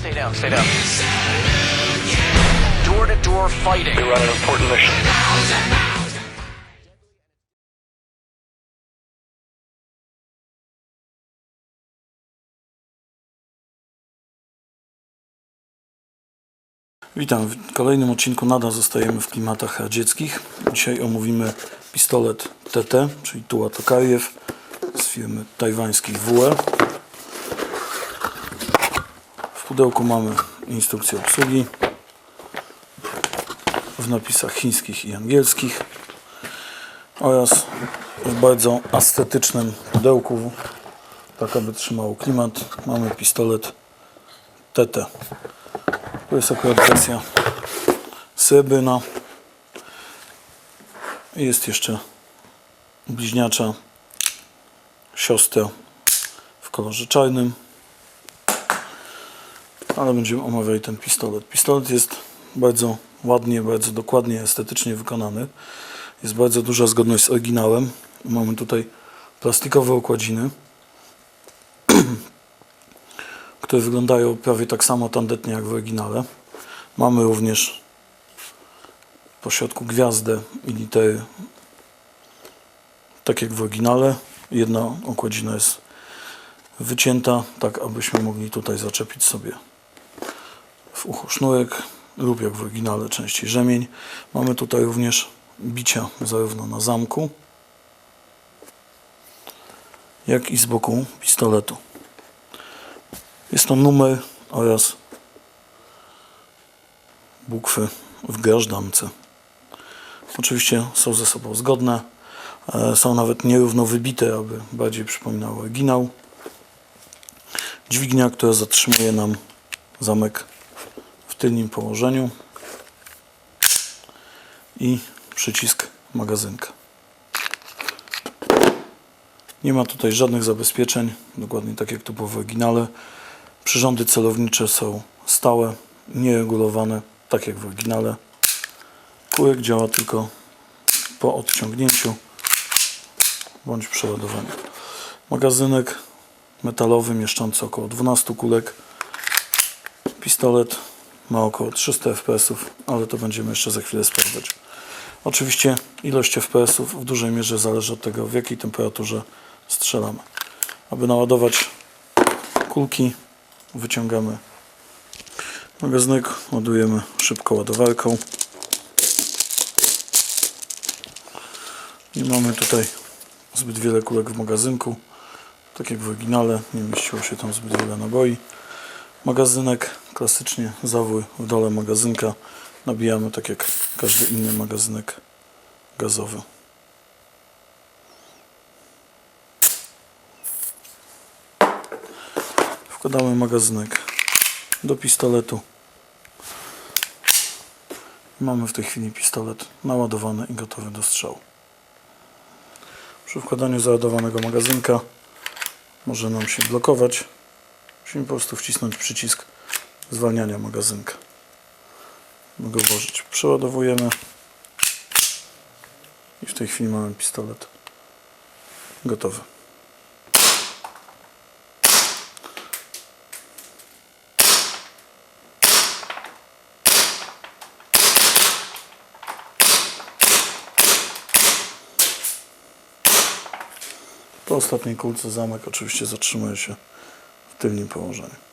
Stay down, stay down. Door to door fighting. You're on an important mission. Witam w kolejnym odcinku. Nadal zostajemy w klimatach radzieckich. Dzisiaj omówimy pistolet TT, czyli Tuła Tokajew z firmy tajwańskiej WE. Pudełku mamy instrukcję obsługi w napisach chińskich i angielskich oraz w bardzo estetycznym pudełku, tak aby trzymało klimat, mamy pistolet TT. To jest akurat wersja srebrna. Jest jeszcze bliźniacza siostra w kolorze czarnym. Ale będziemy omawiali ten pistolet. Pistolet jest bardzo ładnie, bardzo dokładnie, estetycznie wykonany. Jest bardzo duża zgodność z oryginałem. Mamy tutaj plastikowe okładziny które wyglądają prawie tak samo tandetnie jak w oryginale. Mamy również po środku gwiazdę i litery, tak jak w oryginale. Jedna okładzina jest wycięta, tak abyśmy mogli tutaj zaczepić sobie w ucho sznurek lub jak w oryginale częściej rzemień. Mamy tutaj również bicia zarówno na zamku, jak i z boku pistoletu. Jest to numer oraz bukwy w grażdance. Oczywiście są ze sobą zgodne. e, Są nawet nierówno wybite, aby bardziej przypominały oryginał. Dźwignia, która zatrzymuje nam zamek tylnym położeniu. I przycisk magazynka. Nie ma tutaj żadnych zabezpieczeń, dokładnie tak jak to było w oryginale. Przyrządy celownicze są stałe, nieregulowane, tak jak w oryginale. Kółek działa tylko po odciągnięciu bądź przeładowaniu. Magazynek metalowy mieszczący około 12 kulek. Pistolet ma około 300 fps, ale to będziemy jeszcze za chwilę sprawdzać. Oczywiście ilość fps w dużej mierze zależy od tego, w jakiej temperaturze strzelamy. Aby naładować kulki, wyciągamy magazynek, ładujemy szybko ładowarką. Nie mamy tutaj zbyt wiele kulek w magazynku. Tak jak w oryginale, nie mieściło się tam zbyt wiele naboi. Magazynek klasycznie zawór w dole magazynka. Nabijamy tak jak każdy inny magazynek gazowy. Wkładamy magazynek do pistoletu. Mamy w tej chwili pistolet naładowany i gotowy do strzału. Przy wkładaniu załadowanego magazynka może nam się blokować. Musimy po prostu wcisnąć przycisk zwalniania magazynka. Mogę włożyć. Przeładowujemy i w tej chwili mamy pistolet gotowy. Po ostatniej kulce zamek oczywiście zatrzymuje się tylnym położeniu.